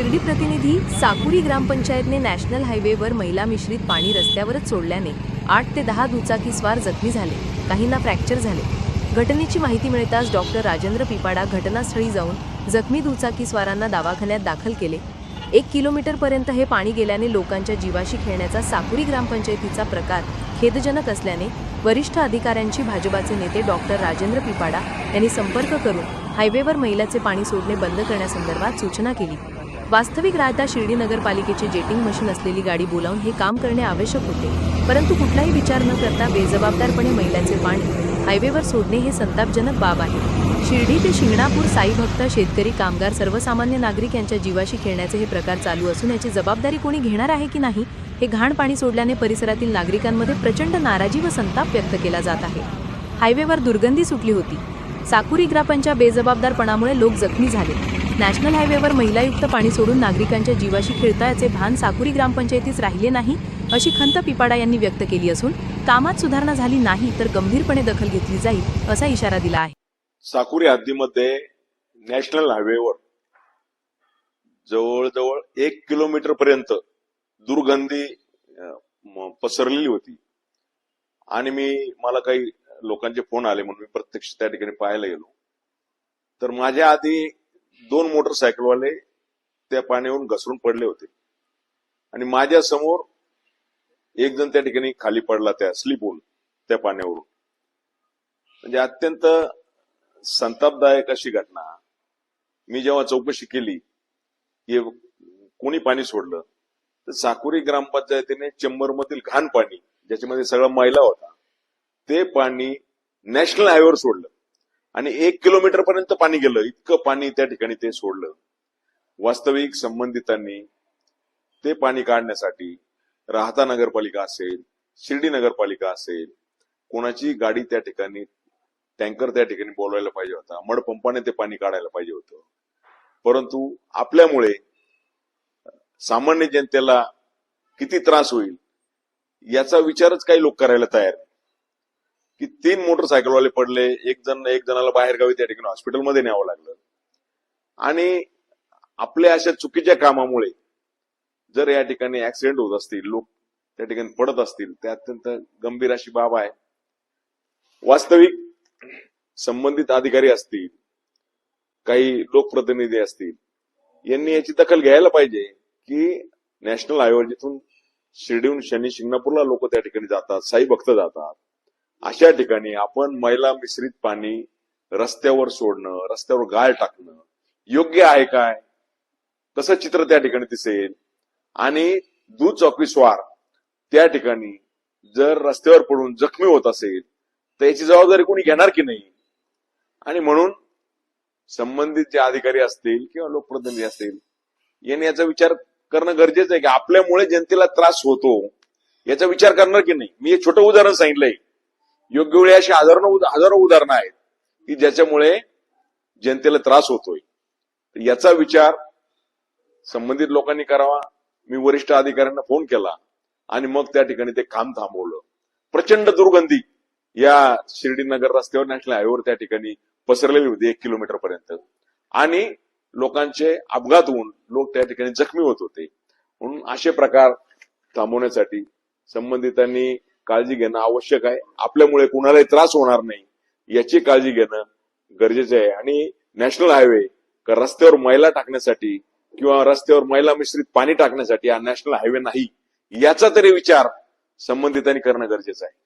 शिर्डी प्रतिनिधी साकुरी ग्रामपंचायतने नॅशनल हायवेवर महिला मिश्रित पाणी रस्त्यावरच सोडल्याने आठ ते दहा दुचाकीस्वार जखमी झाले. काहींना फ्रॅक्चर झाले. घटनेची माहिती मिळताच डॉक्टर राजेंद्र पिपाडा घटनास्थळी जाऊन जखमी दुचाकीस्वारांना दवाखान्यात दाखल केले. एक किलोमीटरपर्यंत हे पाणी गेल्याने लोकांच्या जीवाशी खेळण्याचा साकुरी ग्रामपंचायतीचा प्रकार खेदजनक असल्याने वरिष्ठ अधिकाऱ्यांची भाजपाचे नेते डॉक्टर राजेंद्र पिपाडा यांनी संपर्क करून हायवेवर महिलाचे पाणी सोडणे बंद करण्यासंदर्भात सूचना केली. वास्तविक राहता शिर्डी नगरपालिकेची जेटिंग मशीन असलेली गाडी बोलावून हे काम करणे आवश्यक होते. परंतु कुठलाही विचार न करता बेजबाबदारपणे महिलांचे पाणी हायवेवर सोडणे हे संतापजनक बाब आहे. शिर्डी ते शिंगणापूर साईभक्त शेतकरी कामगार सर्वसामान्य नागरिक यांच्या जीवाशी खेळण्याचे हे प्रकार चालू असून याची जबाबदारी कोणी घेणार आहे की नाही हे घाण पाणी सोडल्याने परिसरातील नागरिकांमध्ये प्रचंड नाराजी व संताप व्यक्त केला जात आहे. हायवेवर दुर्गंधी सुटली होती. साकुरी ग्रापांच्या बेजबाबदारपणामुळे लोक जखमी झाले. नॅशनल हायवेवर महिलायुक्त पाणी सोडून नागरिकांच्या जीवाशी खेळतायाचे भान साकुरी ग्रामपंचायतीच राहिले नाही अशी खंत पिपाडा यांनी व्यक्त केली असून कामात सुधारणा झाली नाही तर गंभीरपणे दखल घेतली जाईल असा इशारा दिला आहे. साकुरी हद्दीमध्ये नॅशनल हायवेवर जवळजवळ एक किलोमीटर पर्यंत दुर्गंधी पसरलेली होती. आणि मी मला काही लोकांचे फोन आले म्हणून मी प्रत्यक्ष त्या ठिकाणी पाहायला गेलो. तर माझ्या आधी दोन मोटरसायकलवाले त्या पाण्यावरून घसरून पडले होते. आणि माझ्यासमोर एक जण त्या ठिकाणी खाली पडला त्या स्लिप होऊन त्या पाण्यावरून. म्हणजे अत्यंत संतापदायक अशी घटना. मी जेव्हा चौकशी केली की कोणी पाणी सोडलं तर साकुरी ग्रामपंचायतीने चेंबर मधील घाण पाणी ज्याच्यामध्ये सगळा मैला होता ते पाणी नॅशनल हायवेवर सोडलं. आणि एक किलोमीटर पर्यंत पाणी गेलं. इतकं पाणी त्या ठिकाणी ते सोडलं. वास्तविक संबंधितांनी ते पाणी काढण्यासाठी राहता नगरपालिका असेल शिर्डी नगरपालिका असेल कोणाची गाडी त्या ठिकाणी टँकर त्या ठिकाणी बोलवायला पाहिजे होता मडपंपाने ते पाणी काढायला पाहिजे होतं. परंतु आपल्यामुळे सामान्य जनतेला किती त्रास होईल याचा विचारच काही लोक करायला तयार नाही. की तीन मोटरसायकलवाले पडले एक जण एक जणाला बाहेर गावी त्या ठिकाणी हॉस्पिटलमध्ये न्यावं लागलं. आणि आपल्या अशा चुकीच्या कामामुळे जर या ठिकाणी ऍक्सिडेंट होत असतील लोक त्या ठिकाणी पडत असतील त्या अत्यंत गंभीर अशी बाब आहे. वास्तविक संबंधित अधिकारी असतील काही लोकप्रतिनिधी असतील यांनी याची दखल घ्यायला पाहिजे की नॅशनल हायवे जिथून शिर्डीहून शनी शिंगणापूरला लोक त्या ठिकाणी जातात साई भक्त जातात. अशा ठिकाणी आपण मैला मिश्रित पाणी रस्त्यावर सोडणं रस्त्यावर गाळ टाकणं योग्य आहे काय? तसं चित्र त्या ठिकाणी दिसेल. आणि दुचौकीस्वार त्या ठिकाणी जर रस्त्यावर पडून जखमी होत असेल तर याची जबाबदारी कोणी घेणार की नाही? आणि म्हणून संबंधित जे अधिकारी असतील किंवा लोकप्रतिनिधी असतील यांनी याचा विचार करणं गरजेचं आहे की आपल्यामुळे जनतेला त्रास होतो. याचा विचार करणार की नाही? मी एक छोटं उदाहरण सांगितलंय. योग्य वेळी अशी हजारो हजारो उदाहरणं आहेत. की ज्याच्यामुळे जनतेला त्रास होतोय. याचा विचार संबंधित लोकांनी करावा. मी वरिष्ठ अधिकाऱ्यांना फोन केला आणि मग त्या ठिकाणी ते काम थांबवलं. प्रचंड दुर्गंधी या शिर्डी नगर रस्त्यावर नॅशनल हायवेवर त्या ठिकाणी पसरलेली होती एक किलोमीटर पर्यंत. आणि लोकांचे अपघात होऊन लोक त्या ठिकाणी जखमी होत होते. म्हणून असे प्रकार थांबवण्यासाठी संबंधितांनी काळजी घेणं आवश्यक आहे. आपल्यामुळे कुणालाही त्रास होणार नाही. याची काळजी घेणं गरजेचे आहे. आणि नॅशनल हायवे रस्त्यावर मैला टाकण्यासाठी किंवा रस्त्यावर मैला मिश्रित पाणी टाकण्यासाठी हा नॅशनल हायवे नाही. याचा तरी विचार संबंधितांनी करणं गरजेचं आहे.